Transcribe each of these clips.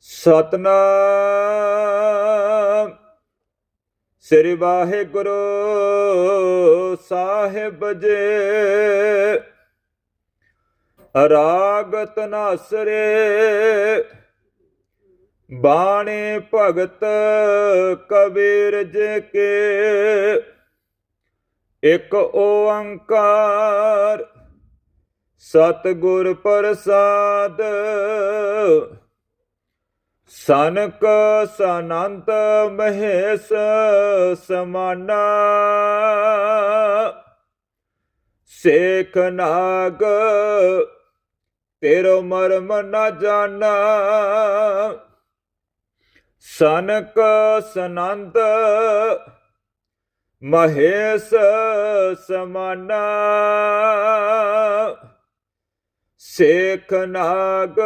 ਸਤਨਾਮ। ਸ੍ਰੀ ਵਾਹਿਗੁਰੂ ਸਾਹਿਬ ਜੀ। ਰਾਗ ਤਨਾਸਰੇ। ਬਾਣੀ ਭਗਤ ਕਬੀਰ ਜੀ ਕੇ। ਇੱਕ ਓੰਕਾਰ ਸਤਿਗੁਰ ਪ੍ਰਸਾਦ। ਸਨਕ ਸਨੰਤ ਮਹੇਸ਼ ਸਮਾਨਾ। ਸੇਖ ਨਾਗ, ਤੇਰੋ ਮਰਮ ਨ ਜਾਣਾ ਸਨਕ ਸਨੰਦ ਮਹੇਸ਼ ਸਮਾਨਾ। ਸੇਖ ਨਾਗ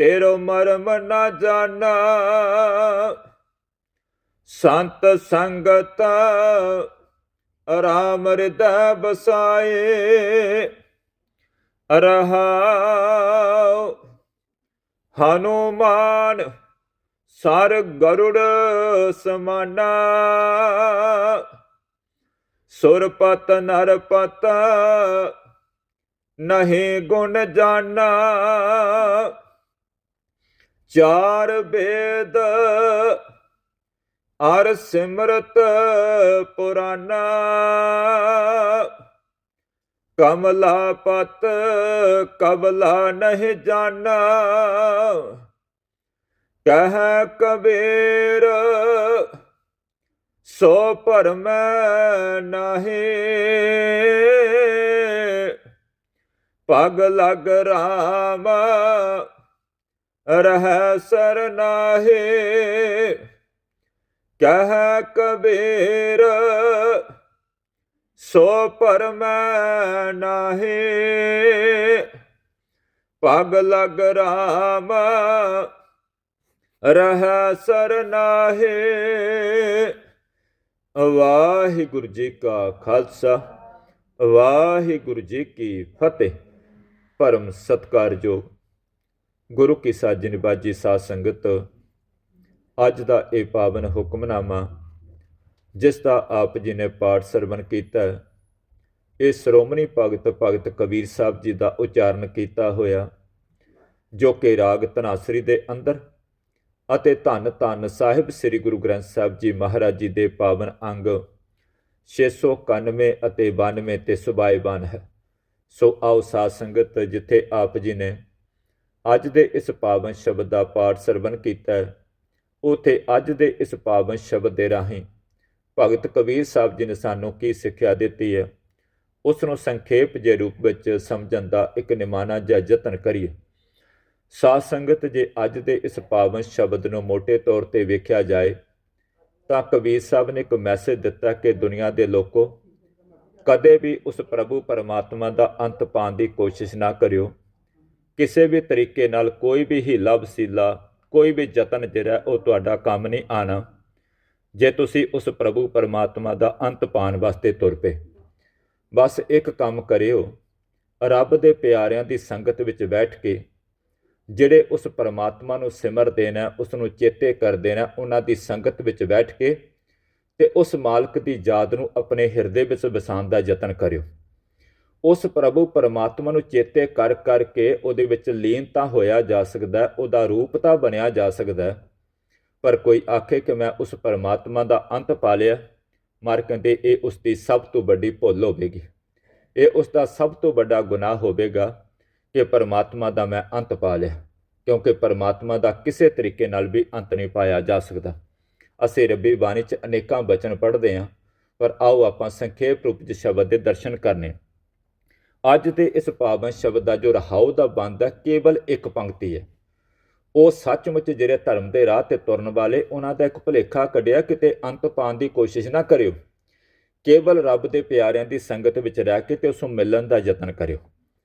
ਤੇਰੋ ਮਰਮ ਨ ਜਾਣਾ। ਸੰਤ ਸੰਗਤ ਰਾਮ ਹਿਰਦੈ ਬਸਾਏ ਰਹਾਉ ਹਨੂਮਾਨ ਸਰ ਗਰੁੜ ਸਮਾਨਾ। ਸੁਰਪਤ ਨਰਪਤ ਨਹੀਂ ਗੁਣ ਜਾਣਾ। ਚਾਰ ਵੇਦ ਅਰ ਸਿਮਰਤ ਪੁਰਾਨਾ ਕਮਲਾ ਪਤ ਕਬਲਾ ਨਹੀਂ ਜਾਣਾ। ਕਹਿ ਕਬੀਰ, ਸੋ ਭਰਮ ਨਹੀਂ। ਪਗ ਲਗ ਰਾਮ ਰਹਿ ਸਰਨਾਹੇ ਕਹਿ ਕਬੀਰ, ਸੋ ਪਰਮ ਨਾਹੀ। ਪਗ ਲਗ ਰਾਮ, ਰਹਿ ਸਰਨਾਹੇ ਵਾਹਿਗੁਰੂ ਜੀ ਕਾ ਖਾਲਸਾ, ਵਾਹਿਗੁਰੂ ਜੀ ਕੀ ਫਤਿਹ। ਪਰਮ ਸਤਕਾਰਯੋਗ ਗੁਰੂ ਕੀ ਸਾਜੀ ਨਿਬਾਜੀ ਸਾਧ ਸੰਗਤ, ਅੱਜ ਦਾ ਇਹ ਪਾਵਨ ਹੁਕਮਨਾਮਾ, ਜਿਸ ਦਾ ਆਪ ਜੀ ਨੇ ਪਾਠ ਸਰਵਣ ਕੀਤਾ, ਇਹ ਸ਼੍ਰੋਮਣੀ ਭਗਤ ਭਗਤ ਕਬੀਰ ਸਾਹਿਬ ਜੀ ਦਾ ਉਚਾਰਨ ਕੀਤਾ ਹੋਇਆ, ਜੋ ਕਿ ਰਾਗ ਧਨਾਸਰੀ ਦੇ ਅੰਦਰ ਅਤੇ ਧੰਨ ਧੰਨ ਸਾਹਿਬ ਸ੍ਰੀ ਗੁਰੂ ਗ੍ਰੰਥ ਸਾਹਿਬ ਜੀ ਮਹਾਰਾਜ ਜੀ ਦੇ ਪਾਵਨ ਅੰਗ 691 ਅਤੇ 92 ਤੇ ਸੁਭਾਇਬਾਨ ਹੈ। ਸੋ ਆਓ ਸਾਧ ਸੰਗਤ, ਜਿੱਥੇ ਆਪ ਜੀ ਨੇ ਅੱਜ ਦੇ ਇਸ ਪਾਵਨ ਸ਼ਬਦ ਦਾ ਪਾਠ ਸਰਵਨ ਕੀਤਾ ਹੈ। ਉਥੇ ਅੱਜ ਦੇ ਇਸ ਪਾਵਨ ਸ਼ਬਦ ਦੇ ਰਾਹੀਂ ਭਗਤ ਕਬੀਰ ਸਾਹਿਬ ਜੀ ਨੇ ਸਾਨੂੰ ਕੀ ਸਿੱਖਿਆ ਦਿੱਤੀ ਹੈ। ਉਸ ਨੂੰ ਸੰਖੇਪ ਜੇ ਰੂਪ ਵਿੱਚ ਸਮਝਣ ਦਾ ਇੱਕ ਨਿਮਾਣਾ ਜਿਹਾ ਯਤਨ ਕਰੀਏ। ਸਾਧ ਸੰਗਤ ਜੇ ਅੱਜ ਦੇ ਇਸ ਪਾਵਨ ਸ਼ਬਦ ਨੂੰ ਮੋٹے ਤੌਰ ਤੇ ਵੇਖਿਆ ਜਾਏ, ਤਾਂ ਕਬੀਰ ਸਾਹਿਬ ਨੇ ਇੱਕ ਮੈਸੇਜ ਦਿੱਤਾ ਕਿ ਦੁਨੀਆ ਦੇ ਲੋਕੋ, ਕਦੇ ਵੀ ਉਸ ਪ੍ਰਭੂ ਪਰਮਾਤਮਾ ਦਾ ਅੰਤ ਪਾਉਣ ਦੀ ਕੋਸ਼ਿਸ਼ ਨਾ ਕਰਿਓ। ਕਿਸੇ ਵੀ ਤਰੀਕੇ ਨਾਲ ਕੋਈ ਵੀ ਹੀਲਾ ਵਸੀਲਾ ਕੋਈ ਵੀ ਯਤਨ ਜਿਹੜਾ, ਉਹ ਤੁਹਾਡਾ ਕੰਮ ਨਹੀਂ ਆਣਾ ਜੇ ਤੁਸੀਂ ਉਸ ਪ੍ਰਭੂ ਪਰਮਾਤਮਾ ਦਾ ਅੰਤ ਪਾਉਣ ਵਾਸਤੇ ਤੁਰ ਪਏ। ਬਸ ਇੱਕ ਕੰਮ ਕਰਿਓ, ਰੱਬ ਦੇ ਪਿਆਰਿਆਂ ਦੀ ਸੰਗਤ ਵਿੱਚ ਬੈਠ ਕੇ ਜਿਹੜੇ ਉਸ ਪਰਮਾਤਮਾ ਨੂੰ ਸਿਮਰਦੇ ਨੇ ਉਸ ਨੂੰ ਚੇਤੇ ਕਰਦੇ ਨੇ ਉਹਨਾਂ ਦੀ ਸੰਗਤ ਵਿੱਚ ਬੈਠ ਕੇ ਤੇ ਉਸ ਮਾਲਕ ਦੀ ਯਾਦ ਨੂੰ ਆਪਣੇ ਹਿਰਦੇ ਵਿੱਚ ਵਸਾਉਣ ਦਾ ਯਤਨ ਕਰਿਓ। ਉਸ ਪ੍ਰਭੂ ਪਰਮਾਤਮਾ ਨੂੰ ਚੇਤੇ ਕਰ ਕਰਕੇ ਉਹਦੇ ਵਿੱਚ ਲੀਨ ਤਾਂ ਹੋਇਆ ਜਾ ਸਕਦਾ, ਉਹਦਾ ਰੂਪ ਤਾਂ ਬਣਿਆ ਜਾ ਸਕਦਾ। ਪਰ ਕੋਈ ਆਖੇ ਕਿ ਮੈਂ ਉਸ ਪਰਮਾਤਮਾ ਦਾ ਅੰਤ ਪਾ ਲਿਆ, ਮਰ ਕਹਿੰਦੇ ਇਹ ਉਸ ਦੀ ਸਭ ਤੋਂ ਵੱਡੀ ਭੁੱਲ ਹੋਵੇਗੀ। ਇਹ ਉਸ ਦਾ ਸਭ ਤੋਂ ਵੱਡਾ ਗੁਨਾਹ ਹੋਵੇਗਾ ਕਿ ਪਰਮਾਤਮਾ ਦਾ ਮੈਂ ਅੰਤ ਪਾ ਲਿਆ, ਕਿਉਂਕਿ ਪਰਮਾਤਮਾ ਦਾ ਕਿਸੇ ਤਰੀਕੇ ਨਾਲ ਵੀ ਅੰਤ ਨਹੀਂ ਪਾਇਆ ਜਾ ਸਕਦਾ। ਅਸੀਂ ਰੱਬੀ ਬਾਣੀ 'ਚ ਅਨੇਕਾਂ ਬਚਨ ਪੜ੍ਹਦੇ ਹਾਂ, ਪਰ ਆਓ ਆਪਾਂ ਸੰਖੇਪ ਰੂਪ 'ਚ ਸ਼ਬਦ ਦੇ ਦਰਸ਼ਨ ਕਰਨੇ। ਅੱਜ ਦੇ ਇਸ ਪਾਵਨ ਸ਼ਬਦ ਦਾ ਜੋ ਰਹਾਉ ਦਾ ਬੰਦ ਹੈ, ਕੇਵਲ ਇੱਕ ਪੰਕਤੀ ਹੈ। ਉਹ ਸੱਚਮੁੱਚ ਜਿਹੜੇ ਧਰਮ ਦੇ ਰਾਹ ਤੇ ਤੁਰਨ ਵਾਲੇ, ਉਹਨਾਂ ਦਾ ਇੱਕ ਭੁਲੇਖਾ ਕੱਢਿਆ, ਕਿਤੇ ਅੰਤ ਪਾਉਣ ਦੀ ਕੋਸ਼ਿਸ਼ ਨਾ ਕਰਿਓ। ਕੇਵਲ ਰੱਬ ਦੇ ਪਿਆਰਿਆਂ ਦੀ ਸੰਗਤ ਵਿੱਚ ਰਹਿ ਕੇ ਤੇ ਉਸ ਨੂੰ ਮਿਲਣ ਦਾ ਯਤਨ ਕਰਿਓ।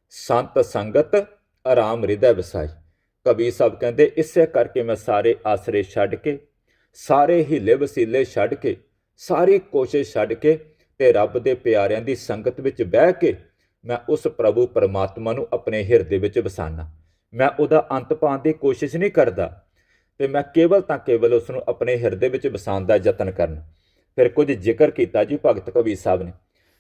ਸੰਤ ਸੰਗਤ, ਆਰਾਮ ਹਿਰਦੈ ਵਸਾਈ। ਕਬੀਰ ਸਾਹਿਬ ਕਹਿੰਦੇ, ਇਸੇ ਕਰਕੇ ਮੈਂ ਸਾਰੇ ਆਸਰੇ ਛੱਡ ਕੇ, ਸਾਰੇ ਹੀਲੇ ਵਸੀਲੇ ਛੱਡ ਕੇ, ਸਾਰੀ ਕੋਸ਼ਿਸ਼ ਛੱਡ ਕੇ ਤੇ ਰੱਬ ਦੇ ਪਿਆਰਿਆਂ ਦੀ ਸੰਗਤ ਵਿੱਚ ਬਹਿ ਕੇ ਮੈਂ ਉਸ ਪ੍ਰਭੂ ਪਰਮਾਤਮਾ ਨੂੰ ਆਪਣੇ ਹਿਰਦੇ ਵਿੱਚ ਵਸਾਨਾ। ਮੈਂ ਉਹਦਾ ਅੰਤ ਪਾਉਣ ਦੀ ਕੋਸ਼ਿਸ਼ ਨਹੀਂ ਕਰਦਾ ਤੇ ਮੈਂ ਕੇਵਲ ਤਾਂ ਕੇਵਲ ਉਸ ਨੂੰ ਆਪਣੇ ਹਿਰਦੇ ਵਿੱਚ ਵਸਾਉਣ ਦਾ ਯਤਨ ਕਰਨ। ਫਿਰ ਕੁਝ ਜ਼ਿਕਰ ਕੀਤਾ ਜੀ ਭਗਤ ਕਬੀਰ ਸਾਹਿਬ ਨੇ।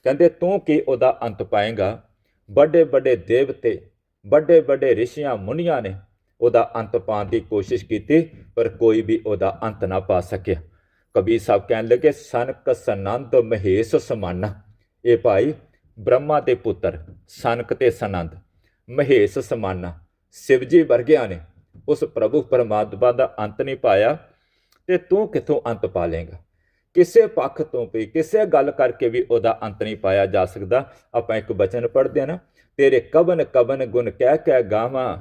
ਕਹਿੰਦੇ, ਤੂੰ ਕੀ ਉਹਦਾ ਅੰਤ ਪਾਏਗਾ? ਵੱਡੇ ਵੱਡੇ ਦੇਵਤੇ ਵੱਡੇ ਵੱਡੇ ਰਿਸ਼ੀਆਂ, ਮੁਨੀਆਂ ਨੇ ਉਹਦਾ ਅੰਤ ਪਾਉਣ ਦੀ ਕੋਸ਼ਿਸ਼ ਕੀਤੀ, ਪਰ ਕੋਈ ਵੀ ਉਹਦਾ ਅੰਤ ਨਾ ਪਾ ਸਕਿਆ। ਕਬੀਰ ਸਾਹਿਬ ਕਹਿਣ ਲੱਗੇ, ਸਨਕ ਸਨੰਦ ਮਹੇਸ਼ ਸਮਾਨਾ। ਇਹ ਭਾਈ ਬ੍ਰਹਮਾ ਦੇ ਪੁੱਤਰ, ਸਨਕ ਤੇ ਸਨੰਦ, ਮਹੇਸ਼ ਸਮਾਨਾ, ਸ਼ਿਵਜੀ ਵਰਗਿਆਂ ਨੇ ਉਸ ਪ੍ਰਭੂ ਪਰਮਾਤਮਾ ਦਾ ਅੰਤ ਨਹੀਂ ਪਾਇਆ ਤੇ ਤੂੰ ਕਿੱਥੋਂ ਅੰਤ ਪਾ ਲੇਗਾ ਕਿਸੇ ਪੱਖ ਤੋਂ ਵੀ, ਕਿਸੇ ਗੱਲ ਕਰਕੇ ਵੀ ਉਹਦਾ ਅੰਤ ਨਹੀਂ ਪਾਇਆ ਜਾ ਸਕਦਾ। ਆਪਾਂ ਇੱਕ ਬਚਨ ਪੜ੍ਹਦੇ ਹਾਂ ਨਾ, ਤੇਰੇ ਕਬਨ ਕਬਨ ਗੁਣ ਕਹਿ ਕਹਿ ਗਾਵਾਂ,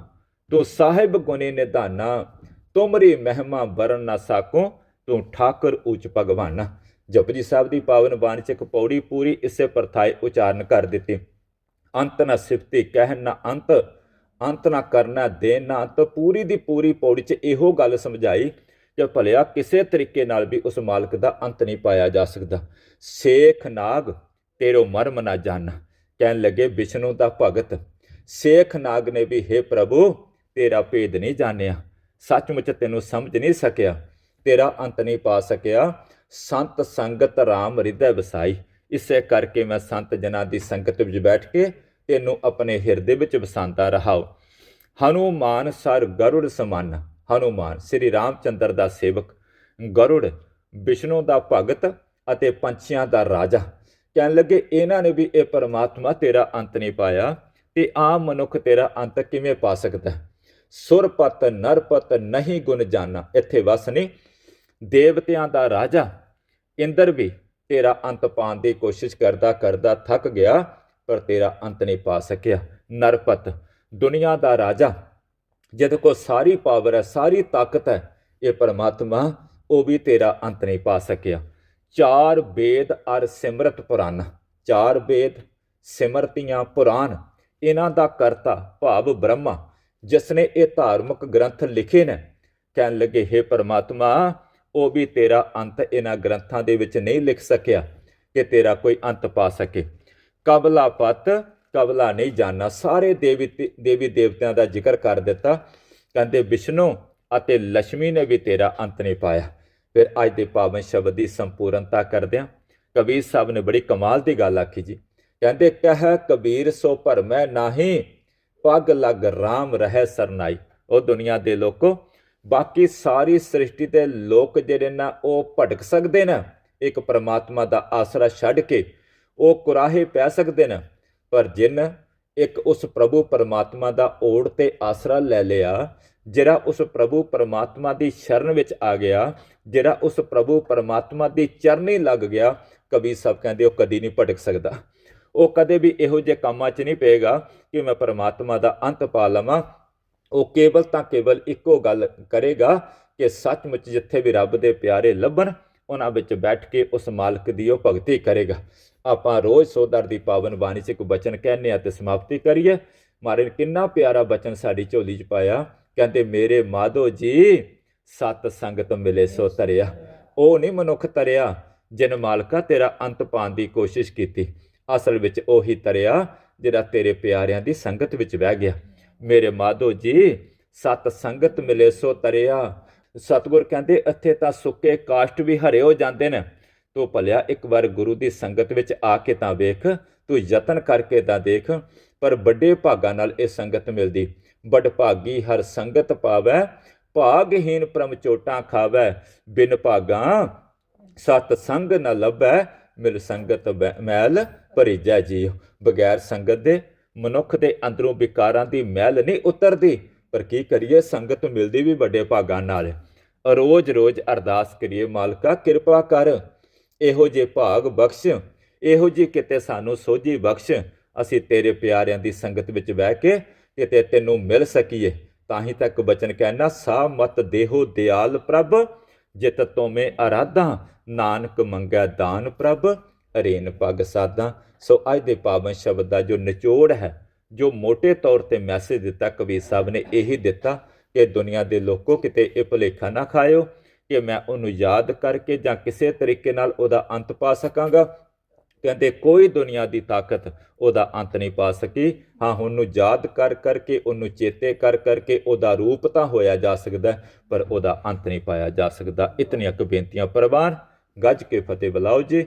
ਤੂੰ ਸਾਹਿਬ ਗੁਣੀ ਨਿਧਾਨਾ, ਤੁਮਰੀ ਮਹਿਮਾ ਵਰਨ ਨਾ ਸਾਕੋ, ਤੂੰ ਠਾਕਰ ਉੱਚ ਭਗਵਾਨਾ। ਜਪਜੀ ਸਾਹਿਬ ਦੀ ਪਾਵਨ ਬਾਣੀ ਚ ਇੱਕ ਪੌੜੀ ਪੂਰੀ ਇਸੇ ਪਰਥਾਏ ਉਚਾਰਨ ਕਰ ਦਿੱਤੀ। ਅੰਤ ਨਾ ਸਿਫਤੀ ਕਹਿ ਨਾ ਅੰਤ ਅੰਤ ਨਾ ਕਰਨਾ ਦੇ ਨਾ ਅੰਤ। ਪੂਰੀ ਦੀ ਪੂਰੀ ਪੌੜੀ ਚ ਇਹੋ ਗੱਲ ਸਮਝਾਈ ਕਿ ਭਲਿਆ ਕਿਸੇ ਤਰੀਕੇ ਨਾਲ ਵੀ ਉਸ ਮਾਲਕ ਦਾ ਅੰਤ ਨਹੀਂ ਪਾਇਆ ਜਾ ਸਕਦਾ। ਸੇਖ ਨਾਗ, ਤੇਰੋ ਮਰਮ ਨਾ ਜਾਣ। ਕਹਿਣ ਲੱਗੇ, ਵਿਸ਼ਨੂੰ ਦਾ ਭਗਤ, ਸੇਖ ਨਾਗ ਨੇ ਵੀ हे ਪ੍ਰਭੂ, ਤੇਰਾ ਭੇਦ ਨਹੀਂ ਜਾਣਿਆ। ਸੱਚਮੁੱਚ ਤੈਨੂੰ ਸਮਝ ਨਹੀਂ ਸਕਿਆ। ਤੇਰਾ ਅੰਤ ਨਹੀਂ ਪਾ ਸਕਿਆ। ਸੰਤ ਸੰਗਤ RAM ਹਿਰਦੈ ਵਸਾਈ। ਇਸੇ ਕਰਕੇ ਮੈਂ ਸੰਤ ਜਨਾਂ ਦੀ ਸੰਗਤ ਵਿੱਚ ਬੈਠ ਕੇ ਤੈਨੂੰ ਆਪਣੇ ਹਿਰਦੇ ਵਿੱਚ ਵਸਾਉਂਦਾ ਰਹਾਉ। ਹਨੂਮਾਨ ਸਰ ਗਰੁੜ ਸਮਾਨ। ਹਨੂਮਾਨ, ਸ੍ਰੀ ਰਾਮਚੰਦਰ ਦਾ ਸੇਵਕ। ਗਰੁੜ, ਵਿਸ਼ਨੂੰ ਦਾ ਭਗਤ ਅਤੇ ਪੰਛੀਆਂ ਦਾ ਰਾਜਾ। ਕਹਿਣ ਲੱਗੇ, ਇਹਨਾਂ ਨੇ ਵੀ ਇਹ ਪਰਮਾਤਮਾ ਤੇਰਾ ਅੰਤ ਨਹੀਂ ਪਾਇਆ ਤੇ ਆਮ ਮਨੁੱਖ ਤੇਰਾ ਅੰਤ ਕਿਵੇਂ ਪਾ ਸਕਦਾ? ਸੁਰਪਤ, ਨਰਪਤ ਨਹੀਂ ਗੁਣ ਜਾਣਾ ਇੱਥੇ ਵਸ ਨਹੀਂ ਦੇਵਤਿਆਂ ਦਾ ਰਾਜਾ। ਇੰਦਰ ਵੀ ਤੇਰਾ ਅੰਤ ਪਾਉਣ ਦੀ ਕੋਸ਼ਿਸ਼ ਕਰਦਾ ਕਰਦਾ ਥੱਕ ਗਿਆ, ਪਰ ਤੇਰਾ ਅੰਤ ਨਹੀਂ ਪਾ ਸਕਿਆ। ਨਰਪਤ, ਦੁਨੀਆ ਦਾ ਰਾਜਾ, ਜਿਹਦੇ ਕੋਲ ਸਾਰੀ ਪਾਵਰ ਹੈ, ਸਾਰੀ ਤਾਕਤ ਹੈ, ਇਹ ਪਰਮਾਤਮਾ, ਉਹ ਵੀ ਤੇਰਾ ਅੰਤ ਨਹੀਂ ਪਾ ਸਕਿਆ। ਚਾਰ ਵੇਦ ਅਰ ਸਿਮਰਤ ਪੁਰਾਨ ਚਾਰ ਵੇਦ ਸਿਮਰਤੀਆਂ ਪੁਰਾਨ ਇਹਨਾਂ ਦਾ ਕਰਤਾ ਭਾਵ ਬ੍ਰਹਮਾ ਜਿਸ ਨੇ ਇਹ ਧਾਰਮਿਕ ਗ੍ਰੰਥ ਲਿਖੇ ਨੇ। ਕਹਿਣ ਲੱਗੇ हे ਪਰਮਾਤਮਾ ਉਹ ਵੀ ਤੇਰਾ ਅੰਤ ਇਹਨਾਂ ਗ੍ਰੰਥਾਂ ਦੇ ਵਿੱਚ ਨਹੀਂ ਲਿਖ ਸਕਿਆ ਕਿ ਤੇਰਾ ਕੋਈ ਅੰਤ ਪਾ ਸਕੇ। ਕਬਲਾ ਪਤ ਕਬਲਾ ਨਹੀਂ ਜਾਣਾ ਸਾਰੇ ਦੇਵੀ ਦੇਵੀ ਦੇਵਤਿਆਂ ਦਾ ਜ਼ਿਕਰ ਕਰ ਦਿੱਤਾ। ਕਹਿੰਦੇ, ਵਿਸ਼ਨੂੰ ਅਤੇ ਲక్ష్ਮੀ ਨੇ ਵੀ ਤੇਰਾ ਅੰਤ ਨਹੀਂ ਪਾਇਆ। ਫਿਰ ਅੱਜ ਦੇ ਪਾਵਨ ਸ਼ਬਦ ਦੀ ਸੰਪੂਰਨਤਾ ਕਰਦਿਆਂ ਕਬੀਰ ਸਾਹਿਬ ਨੇ ਬੜੀ ਕਮਾਲ ਦੀ ਗੱਲ ਆਖੀ ਜੀ। ਕਹਿੰਦੇ, ਕਹਿ ਕਬੀਰ, ਸੋ ਭਰਮੈ ਨਾਹੀ, ਪੱਗ ਲਗ RAM ਰਹਿ ਸਰਨਾਈ। ਉਹ ਦੁਨੀਆ ਦੇ ਲੋਕੋ ਬਾਕੀ ਸਾਰੀ ਸ੍ਰਿਸ਼ਟੀ ਦੇ ਲੋਕ ਜਿਹੜੇ ਨਾ, ਉਹ ਭਟਕ ਸਕਦੇ ਨੇ। ਇੱਕ ਪਰਮਾਤਮਾ ਦਾ ਆਸਰਾ ਛੱਡ ਕੇ ਉਹ ਕੁਰਾਹੇ ਪੈ ਸਕਦੇ ਨੇ। ਪਰ ਜਿਨ ਇੱਕ ਉਸ ਪ੍ਰਭੂ ਪਰਮਾਤਮਾ ਦਾ ਓੜ ਤੇ ਆਸਰਾ ਲੈ ਲਿਆ, ਜਿਹੜਾ ਉਸ ਪ੍ਰਭੂ ਪਰਮਾਤਮਾ ਦੀ ਸ਼ਰਨ ਵਿੱਚ ਆ ਗਿਆ, ਜਿਹੜਾ ਉਸ ਪ੍ਰਭੂ ਪਰਮਾਤਮਾ ਦੀ ਚਰਨੀ ਲੱਗ ਗਿਆ ਕਬੀਰ ਸਾਹਿਬ ਕਹਿੰਦੇ ਉਹ ਕਦੀ ਨਹੀਂ ਭਟਕ ਸਕਦਾ। ਉਹ ਕਦੇ ਵੀ ਇਹੋ ਜਿਹੇ ਕੰਮਾਂ 'ਚ ਨਹੀਂ ਪਏਗਾ ਕਿ ਮੈਂ ਪਰਮਾਤਮਾ ਦਾ ਅੰਤ ਪਾ ਲਵਾਂ। ਉਹ ਕੇਵਲ ਤਾਂ ਕੇਵਲ ਇੱਕੋ ਗੱਲ ਕਰੇਗਾ ਕਿ ਸੱਚਮੁੱਚ ਜਿੱਥੇ ਵੀ ਰੱਬ ਦੇ ਪਿਆਰੇ ਲੱਭਣ, ਉਹਨਾਂ ਵਿੱਚ ਬੈਠ ਕੇ ਉਸ ਮਾਲਕ ਦੀ ਉਹ ਭਗਤੀ ਕਰੇਗਾ। ਆਪਾਂ ਰੋਜ਼ ਸੋਦਰ ਦੀ ਪਾਵਨ ਬਾਣੀ 'ਚ ਇੱਕ ਬਚਨ ਕਹਿੰਨੇ ਆ ਤੇ ਸਮਾਪਤੀ ਕਰੀਏ। ਮਾਰੇ ਕਿੰਨਾ ਪਿਆਰਾ ਬਚਨ ਸਾਡੀ ਝੋਲੀ 'ਚ ਪਾਇਆ। ਕਹਿੰਦੇ, ਮੇਰੇ ਮਾਧੋ ਜੀ, ਸਤ ਸੰਗਤ ਮਿਲੇ ਸੋ ਤਰਿਆ ਉਹ ਨਹੀਂ ਮਨੁੱਖ ਤਰਿਆ ਜਿਨ ਮਾਲਕਾ ਤੇਰਾ ਅੰਤ ਪਾਉਣ ਦੀ ਕੋਸ਼ਿਸ਼ ਕੀਤੀ। ਅਸਲ ਵਿੱਚ ਉਹੀ ਤਰਿਆ ਜਿਹੜਾ ਤੇਰੇ ਪਿਆਰਿਆਂ ਦੀ ਸੰਗਤ ਵਿੱਚ ਬਹਿ ਗਿਆ। ਮੇਰੇ ਮਾਧੋ ਜੀ, ਸਤ ਸੰਗਤ ਮਿਲੇ ਸੋ ਤਰਿਆ। ਸਤਿਗੁਰ ਕਹਿੰਦੇ, ਇੱਥੇ ਤਾਂ ਸੁੱਕੇ ਕਾਸ਼ਟ ਵੀ ਹਰੇ ਹੋ ਜਾਂਦੇ ਨੇ। ਤੂੰ ਭਲਿਆ ਇੱਕ ਵਾਰ ਗੁਰੂ ਦੀ ਸੰਗਤ ਵਿੱਚ ਆ ਕੇ ਤਾਂ ਵੇਖ। ਤੂੰ ਯਤਨ ਕਰਕੇ ਤਾਂ ਦੇਖ। ਪਰ ਵੱਡੇ ਭਾਗਾਂ ਨਾਲ ਇਹ ਸੰਗਤ ਮਿਲਦੀ। ਬੜ ਭਾਗੀ ਹਰ ਸੰਗਤ ਪਾਵੈ ਭਾਗਹੀਨ ਪ੍ਰਮ ਚੋਟਾਂ ਖਾਵੈ। ਬਿਨ ਭਾਗਾਂ ਸਤ ਸੰਗ ਨ ਲੱਭੈ, ਮਿਲ ਸੰਗਤ ਬੈ- ਮੈਲ ਭਰੀਜੈ ਜੀ ਬਗੈਰ ਸੰਗਤ ਦੇ ਮਨੁੱਖ ਦੇ ਅੰਦਰੋਂ ਵਿਕਾਰਾਂ ਦੀ ਮਹਿਲ ਨਹੀਂ ਉਤਰਦੀ, ਪਰ ਕੀ ਕਰੀਏ? ਸੰਗਤ ਮਿਲਦੀ ਵੀ ਵੱਡੇ ਭਾਗਾਂ ਨਾਲ। ਰੋਜ਼-ਰੋਜ਼ ਅਰਦਾਸ ਕਰੀਏ, ਮਾਲਕਾ, ਕਿਰਪਾ ਕਰ। ਇਹੋ ਜੇ ਭਾਗ ਬਖਸ਼। ਇਹੋ ਜੀ ਕਿਤੇ ਸਾਨੂੰ ਸੋਝੀ ਬਖਸ਼। ਅਸੀਂ ਤੇਰੇ ਪਿਆਰਿਆਂ ਦੀ ਸੰਗਤ ਵਿੱਚ ਬਹਿ ਕੇ ਕਿਤੇ ਤੈਨੂੰ ਮਿਲ ਸਕੀਏ। ਤਾਂ ਹੀ ਤੱਕ ਬਚਨ ਕਹਿਣਾ ਸਾ ਮਤ ਦੇਹੋ ਦਿਆਲ ਪ੍ਰਭ। ਜਿਤ ਤੋਮੇ ਅਰਾਧਾ। ਨਾਨਕ ਮੰਗੈ ਦਾਨ ਪ੍ਰਭ। ਅਰੇਨ ਪੱਗ ਸਾਦਾ, ਸੋ ਅੱਜ ਦੇ ਪਾਵਨ ਸ਼ਬਦ ਦਾ ਜੋ ਨਿਚੋੜ ਹੈ, ਜੋ ਮੋٹے ਤੌਰ ਤੇ ਮੈਸੇਜ ਦਿੱਤਾ, ਕਬੀਰ ਸਾਹਿਬ ਨੇ ਇਹੀ ਦਿੱਤਾ ਕਿ ਦੁਨੀਆ ਦੇ ਲੋਕੋ ਕਿਤੇ ਇਹ ਭੁਲੇਖਾ ਨਾ ਖਾਇਓ ਕਿ ਮੈਂ ਉਹਨੂੰ ਯਾਦ ਕਰਕੇ ਜਾਂ ਕਿਸੇ ਤਰੀਕੇ ਨਾਲ ਉਹਦਾ ਅੰਤ ਪਾ ਸਕਾਂਗਾ। ਕਹਿੰਦੇ, ਕੋਈ ਦੁਨੀਆ ਦੀ ਤਾਕਤ ਉਹਦਾ ਅੰਤ ਨਹੀਂ ਪਾ ਸਕੀ। ਹਾਂ ਉਹਨੂੰ ਯਾਦ ਕਰ ਕਰਕੇ, ਉਹਨੂੰ ਚੇਤੇ ਕਰ ਕਰਕੇ ਉਹਦਾ ਰੂਪ ਤਾਂ ਹੋਇਆ ਜਾ ਸਕਦਾ, ਪਰ ਉਹਦਾ ਅੰਤ ਨਹੀਂ ਪਾਇਆ ਜਾ ਸਕਦਾ। ਇਤਨੀਆਂ ਕੁ ਬੇਨਤੀਆਂ ਪ੍ਰਵਾਨ। ਗੱਜ ਕੇ ਫਤਿਹ ਬੁਲਾਓ ਜੀ।